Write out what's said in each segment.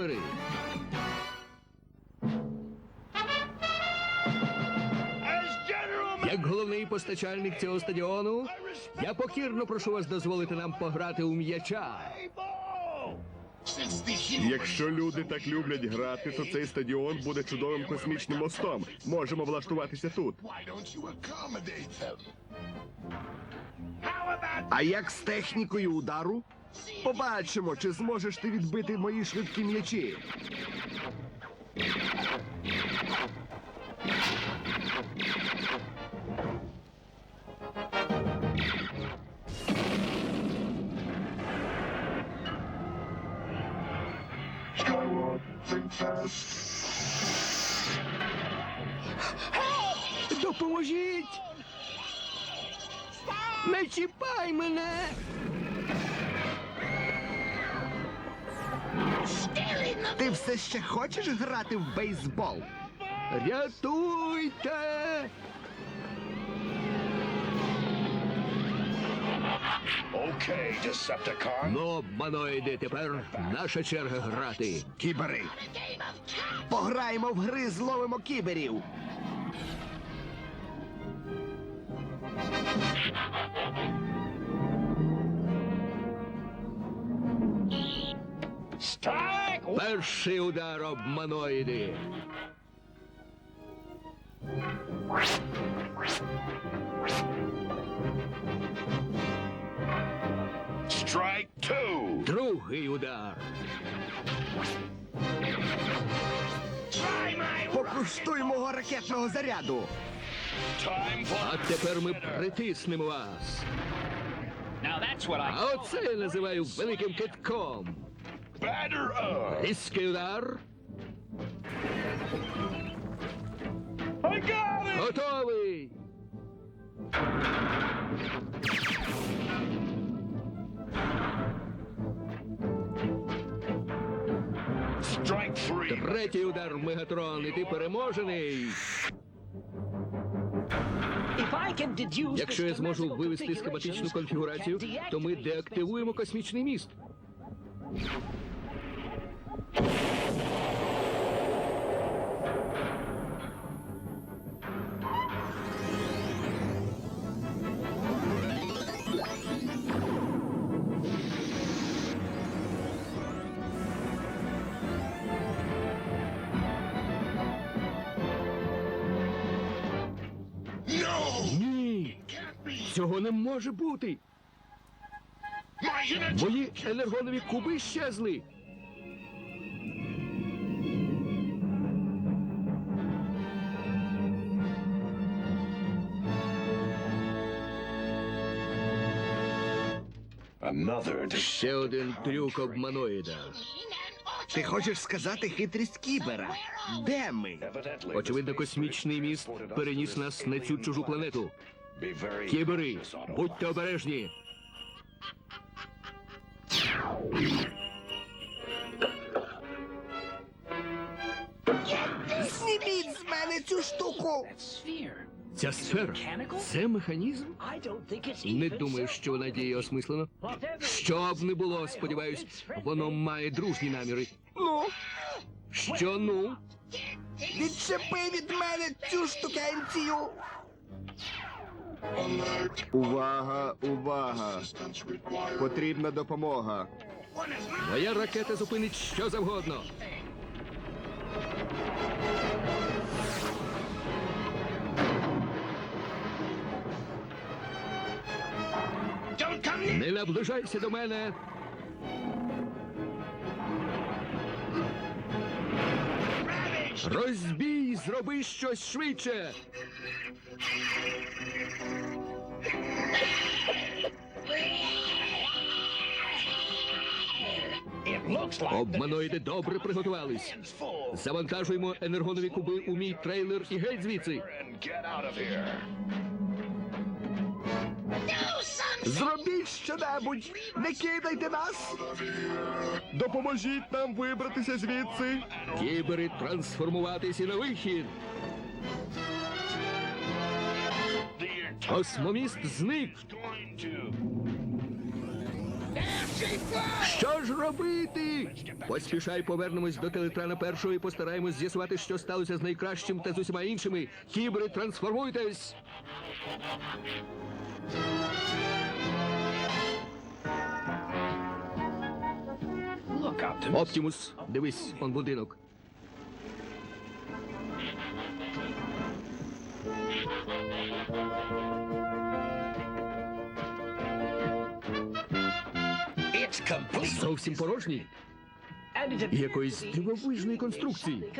Трансформери. Як головний постачальник цього стадіону, я покірно прошу вас дозволити нам пограти у м'яча. Якщо люди так люблять грати, то цей стадіон буде чудовим космічним мостом. Можемо влаштуватися тут. А як з технікою удару? Побачимо, чи зможеш ти відбити мої швидкі м'ячі. Допоможіть! Не чіпай мене! Ти все ще хочеш грати в бейсбол? Рятуйте! Okay, Decepticon. Ну, обманоїди, тепер наша черга грати. Кібери. Пограємо в гри, зловимо кіберів. Перший удар обманоїди. Strike two! Другий удар. Покуштуй мого ракетного заряду. А тепер ми притиснемо вас. Now that's what I А оце я називаю великим китком. Batter up! Різкий удар. I got it! Готовий. Strike three! Третій удар Мегатрон, і ти переможений. Якщо я зможу вивести схематичну конфігурацію, то ми деактивуємо космічний міст. Може бути. Мої енергонові куби щезли. Ще один трюк обманоїда. Ти хочеш сказати хитрість кібера? Де ми? Очевидно, космічний міст переніс нас на цю чужу планету. Кібери, будьте обережні. Зніміть з мене цю штуку. Ця сфера це механізм? Не думаю, що вона діє осмислено. Що б не було, сподіваюсь, воно має дружні наміри. Ну, Що ну? відчепи від мене цю штукенцію. Увага, увага. Потрібна допомога. Моя ракета зупинить що завгодно. Не наближайся до мене. Розбій, зроби щось швидше. Обманоїди добре приготувались. Завантажуємо енергонові куби у мій трейлер і геть звідси. And щонебудь. Не кидайте нас. Допоможіть нам вибратися звідси. Кібери трансформуватися на вихід. Космоміст зник. Що ж робити? Поспішай повернемось до телетрана першого і постараємось з'ясувати, що сталося з найкращим та з усіма іншими. Кібери, трансформуйтесь! Оптімус, дивись, он будинок. Зовсім порожній. Якоїсь дивовижної конструкції.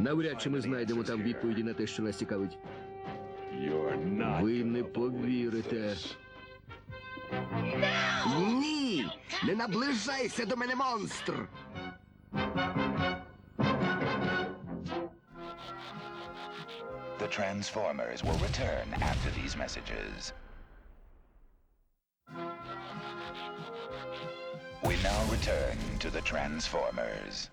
Навряд чи ми знайдемо там відповіді на те, що нас цікавить. Ви не повірите. Ні! Не наближайся до мене, монстр! The Transformers will return after these messages. We now return to the Transformers.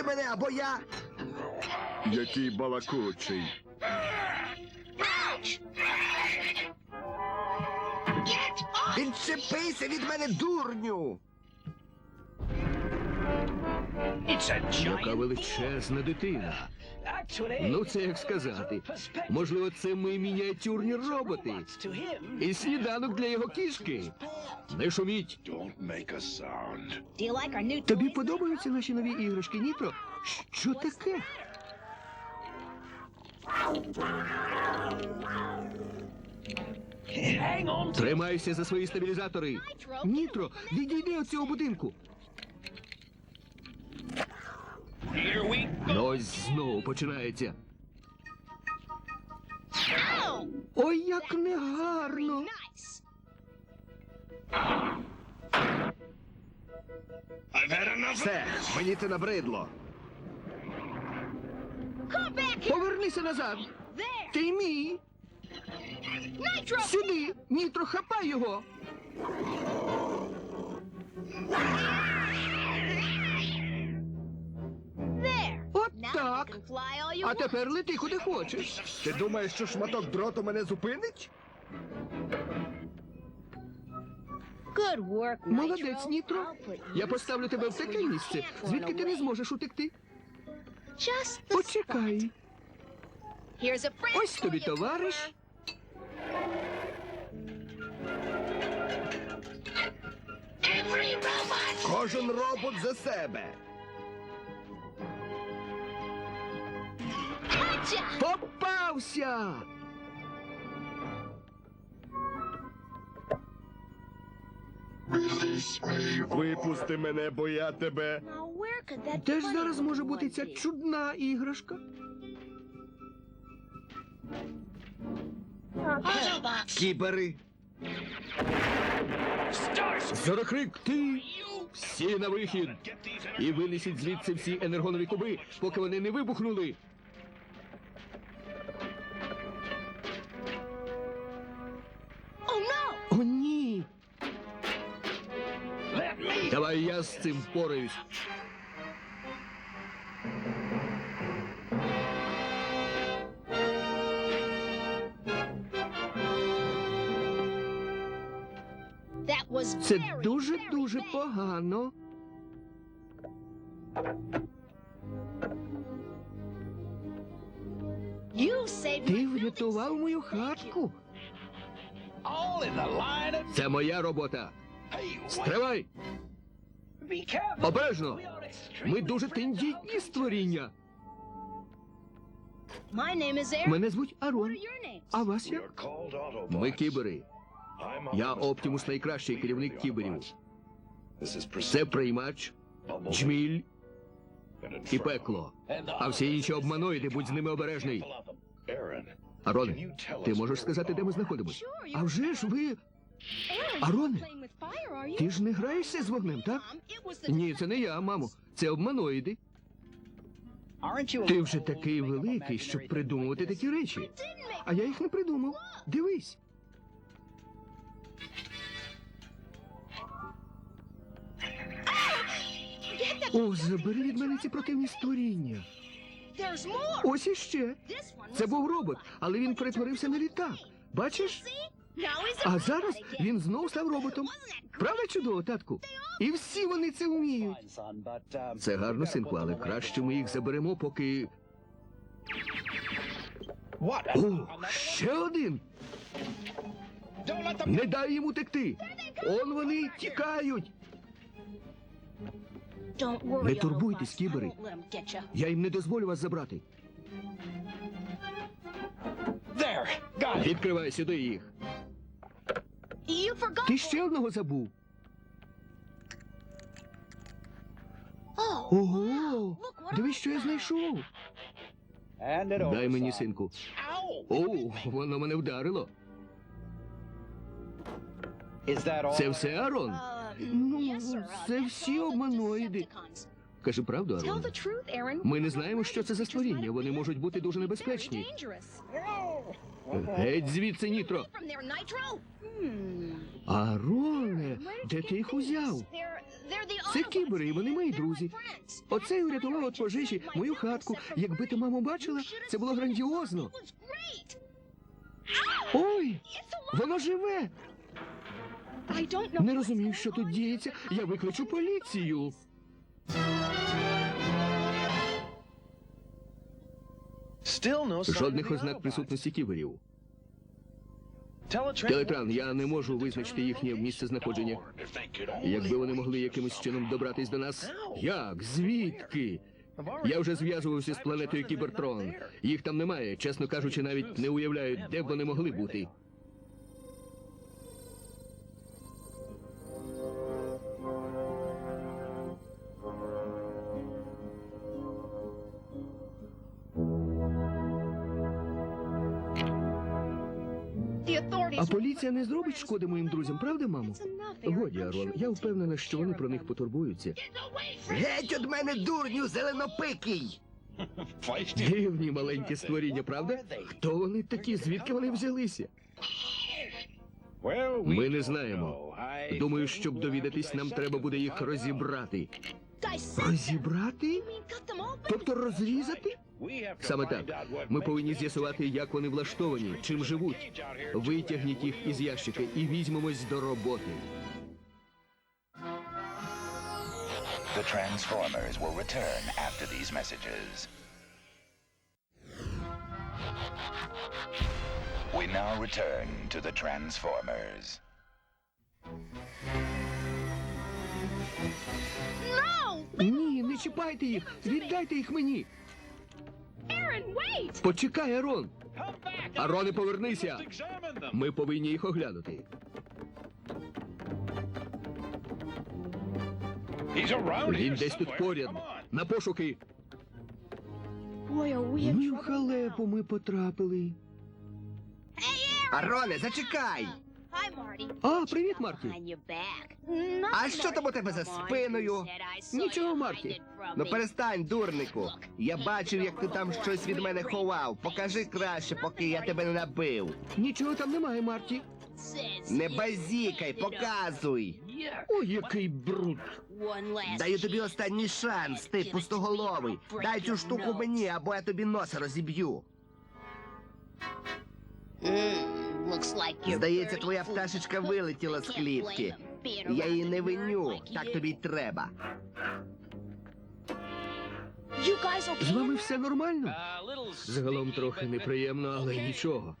Випусти мене, або я. Який балакучий. Відчепися від мене, дурню! Яка величезна дитина. Ну, це як сказати. Можливо, це ми мініатюрні роботи. І сніданок для його кішки. Не шуміть. Тобі подобаються наші нові іграшки, Нітро? Що таке? Тримайся за свої стабілізатори. Нітро, відійди від цього будинку. Here we go. Ну ось знову починається. Ой, як негарно. Все, мені це набридло. Повернися назад. Ти мій. Сюди. Нітро, хапай його. Так. А тепер лети куди хочеш. Ти думаєш, що шматок дроту мене зупинить? Good work, Nitro. Молодець, Нітро. Я поставлю тебе в таке місце, звідки ти не зможеш утекти. Почекай. Ось тобі товариш. Кожен робот за себе. Gotcha. Попався! Випусти мене, бо я тебе. Де ж зараз може бути ця чудна іграшка? Кібери. Зорокрик, ти! Всі на вихід! І винесіть звідси всі енергонові куби, поки вони не вибухнули. Давай я з цим впораюсь. Це дуже-дуже погано. Ти врятував мою хатку. Це моя робота. Стривай! Be careful. Обережно! We are extremely Ми дуже тендітні створіння. My name is Aaron. Мене звуть What Арон. are your names? А вас We як? Ми кібери. Я Optimus Оптимус найкращий керівник кіберів. Це приймач, джміль and і пекло. А всі інші обманоїди, будь з ними обережний. Ароне, can you tell ти us можеш where сказати, we де ми знаходимось? Sure, А вже ж ви. Ароне, ти ж не граєшся з вогнем, так? Ні, це не я, мамо. Це обманоїди. Ти вже такий великий, щоб придумувати такі речі. А я їх не придумав. Дивись. О, забери від мене ці противні створіння. Ось іще. Це був робот, але він перетворився на літак. Бачиш? А зараз він знов став роботом. Правда чудово, татку? І всі вони це вміють. Це гарно, синку, але краще ми їх заберемо, поки. О, ще один! Не дай їм утекти! Он вони тікають! Не турбуйтесь, кібери. Я їм не дозволю вас забрати. There. Got it. Відкривай сюди їх. You forgot. Ти ще одного забув. Oh, Ого! look what Дивись, що я знайшов. It Дай мені, синку. Ow! О, воно мене вдарило. Is that all? Це все Арон. Uh, Ну, yes, sir. Uh, це that's всі all the обманоїди. Decepticons. Кажи правду, Tell Арон. the truth, Aaron. Ми не знаємо, що це за створіння. Вони можуть бути дуже небезпечні. Геть звідси, Нітро. Ароне, де ти їх узяв? Це кібери, і вони мої друзі. Оцей урятував від пожежі мою хатку. Якби ти, мамо, бачила, це було грандіозно. Ой, воно живе. Не розумію, що тут діється. Я викличу поліцію. Жодних ознак присутності кіберів. Телетран, я не можу визначити їхнє місце знаходження. Якби вони могли якимось чином добратись до нас. Як? Звідки? Я вже зв'язувався з планетою Кібертрон. Їх там немає. Чесно кажучи, навіть не уявляю, де б вони могли бути. А поліція не зробить шкоди моїм друзям, правда, мамо? Годі, Арон. Я впевнена, що вони про них потурбуються. Геть від мене, дурню, зеленопикий! Дивні маленькі створіння, правда? Хто вони такі? Звідки вони взялися? Ми не знаємо. Думаю, щоб довідатись, нам треба буде їх розібрати. Розібрати? Тобто розрізати? Саме так. Ми повинні з'ясувати, як вони влаштовані, чим живуть. Витягніть їх із ящика і візьмемось до роботи. The Transformers will return after these messages. We now return to the Transformers. No! Ні, не чіпайте їх! Віддайте їх мені! Почекай, Арон! Ароне, повернися! Ми повинні їх оглянути. Він десь тут поряд. На пошуки. Ну, в халепу ми потрапили. Ароне, зачекай! Hi, Marty. А, привіт, Марті. А що там у тебе за спиною? Нічого, Марті. Ну перестань, дурнику. Я бачив, як ти там щось від мене ховав. Покажи краще, поки я тебе не набив. Нічого там немає, Марті. Не базікай, показуй. Ой, який бруд. Даю тобі останній шанс, ти пустоголовий. Дай цю штуку мені, або я тобі носа розіб'ю. Здається, твоя пташечка вилетіла з клітки. Я її не виню, так тобі й треба. З вами все нормально? Загалом трохи неприємно, але нічого.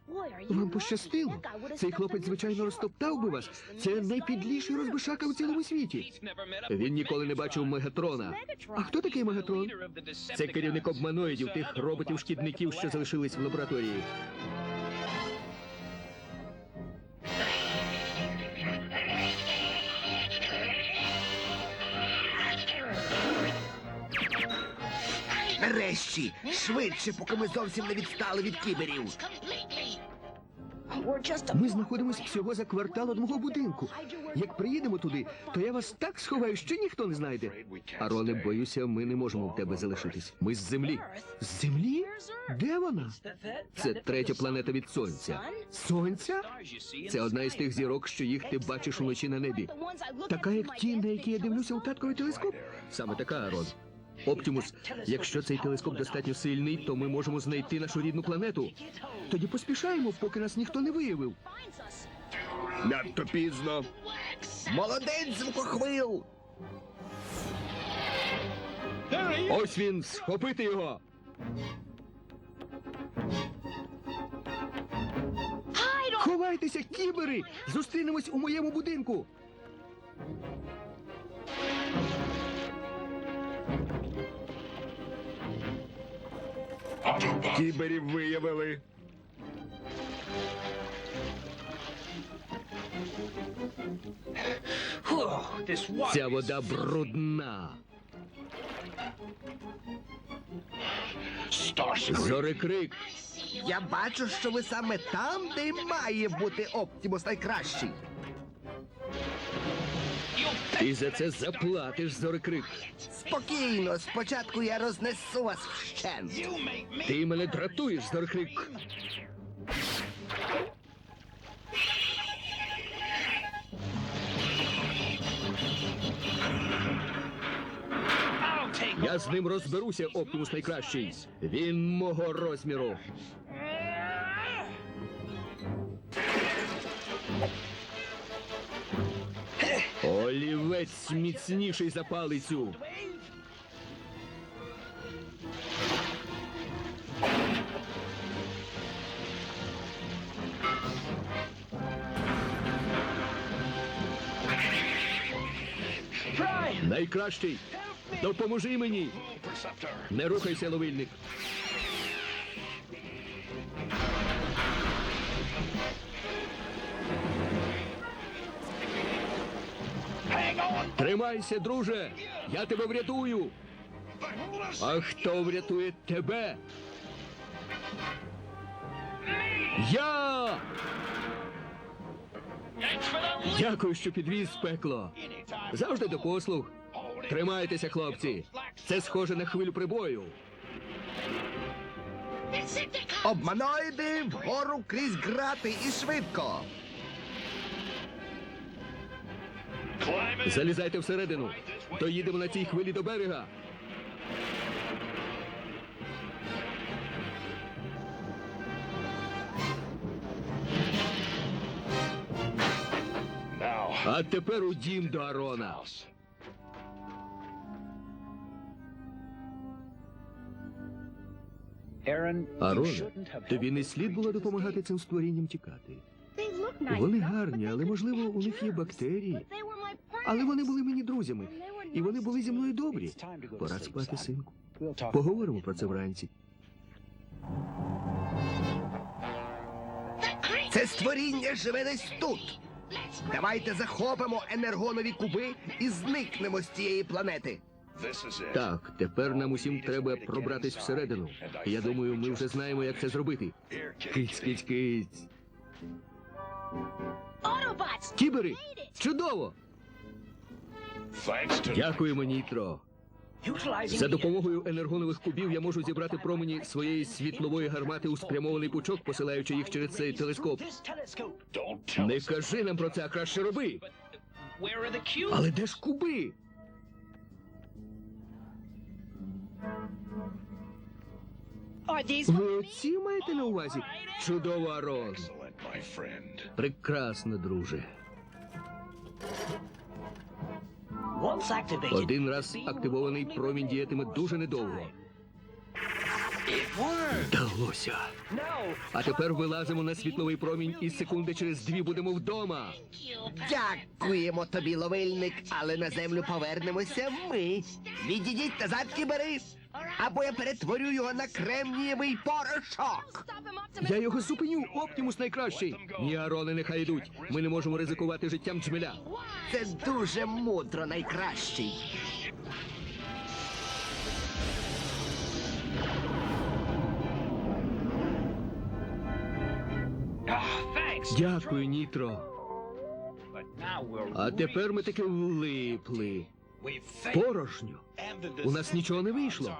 Вам пощастило. Цей хлопець, звичайно, розтоптав би вас. Це найпідліший розбишака у цілому світі. Він ніколи не бачив Мегатрона. А хто такий Мегатрон? Це керівник обманоїдів, тих роботів-шкідників, що залишились в лабораторії. Нарешті, швидше, поки ми зовсім не відстали від кіберів. Ми знаходимося всього за квартал од будинку. Як приїдемо туди, то я вас так сховаю, що ніхто не знайде. Ароне, боюся, ми не можемо в тебе залишитись. Ми з землі. З землі? Де вона? Це третя планета від сонця. Сонця? Це одна із тих зірок, що їх ти бачиш уночі на небі. Така, як ті, на які я дивлюся у татковий телескоп. Саме така, Арон. Оптимус, якщо цей телескоп достатньо сильний, то ми можемо знайти нашу рідну планету. Тоді поспішаємо, поки нас ніхто не виявив. Надто пізно. Молодець звукохвил! Ось він, схопити його. Ховайтеся, кібери! Зустрінемось у моєму будинку. Кіберів виявили. Ця вода брудна. Зорекрик. Я бачу, що ви саме там, де має бути Оптімус найкращий. Ти за це заплатиш, зорекрик. Спокійно, спочатку я рознесу вас вщент. Ти мене дратуєш, зорекрик. Я з ним розберуся, Оптимус найкращий. Він мого розміру. Олівець міцніший за палицю. Найкращий. Допоможи мені. Не рухайся, ловильник. Тримайся, друже. Я тебе врятую. А хто врятує тебе? Я. Дякую, що підвіз пекло. Завжди до послуг. Тримайтеся, хлопці. Це схоже на хвилю прибою. Обманоїди вгору крізь грати і швидко. Залізайте всередину. Доїдемо на цій хвилі до берега. А тепер у дім до Арона. Have тобі не слід було допомагати цим створінням тікати. Вони гарні, але можливо у них є бактерії. Але вони були мені друзями, і вони були зі мною добрі. Пора спати, синку. Поговоримо про це вранці. Це створіння живе десь тут. Давайте захопимо енергонові куби і зникнемо з цієї планети. Так, тепер нам усім треба пробратись всередину. Я думаю, ми вже знаємо, як це зробити. Киць, киць, киць. Кібери! Чудово! Дякуємо, Нітро. За допомогою енергонових кубів я можу зібрати промені своєї світлової гармати у спрямований пучок, посилаючи їх через цей телескоп. Не кажи нам про це, а краще роби. Але де ж куби? Ви оці маєте на увазі? Чудово, Арон. Прекрасно, друже. Один раз активований промінь діятиме дуже недовго. Вдалося. А тепер вилазимо на світловий промінь і секунди через дві будемо вдома. Дякуємо тобі, ловильник, але на землю повернемося ми. Відійдіть назад, кібери, або я перетворю його на кремнієвий порошок. Я його зупиню, Оптимус найкращий. Ні, Арони, нехай йдуть. Ми не можемо ризикувати життям джмеля. Це дуже мудро, найкращий. Дякую, Нітро. А тепер ми таки влипли. Порожньо. У нас нічого не вийшло.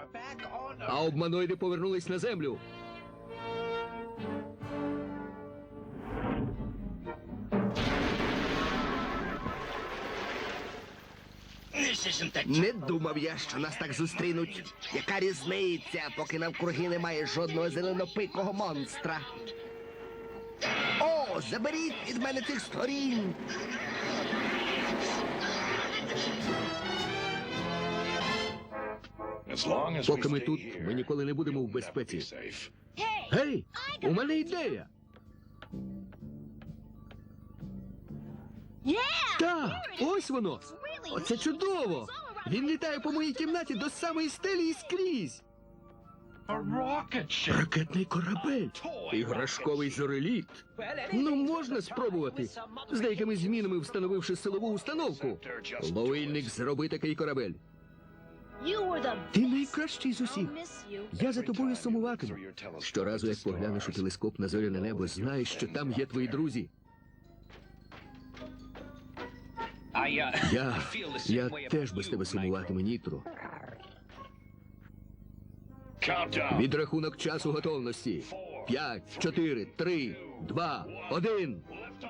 А обманоїди повернулись на землю. Не думав я, що нас так зустрінуть. Яка різниця, поки навкруги немає жодного зеленопикого монстра. О, заберіть від мене цих створінь! Поки ми тут, ми ніколи не будемо в безпеці. Гей, у мене ідея. Так, ось воно. Оце чудово. Він літає по моїй кімнаті до самої стелі і скрізь. Ракетний корабель. Іграшковий зореліт. Ну, можна спробувати. З деякими змінами встановивши силову установку. Ловильник зроби такий корабель. Ти найкращий з усіх. Я за тобою сумуватиму. Щоразу, як поглянеш у телескоп на зоряне небо, знаєш, що там є твої друзі. Я, я теж без тебе сумуватиму, Нітро. Відрахунок часу готовності. П'ять, чотири, три, два, один.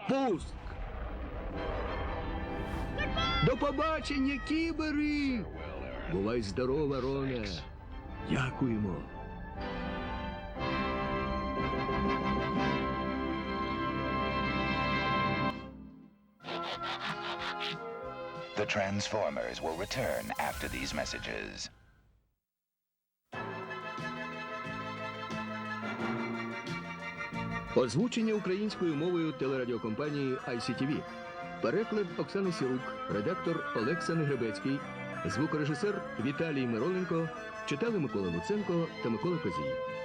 Пуск! До побачення, кібери! Бувай здорова, Роне. Дякуємо. The Transformers will return after these messages. Озвучення українською мовою телерадіокомпанії ICTV. Переклад Оксани Сірук, редактор Олекса Негребецький, звукорежисер Віталій Мироненко читали Микола Луценко та Микола Козій.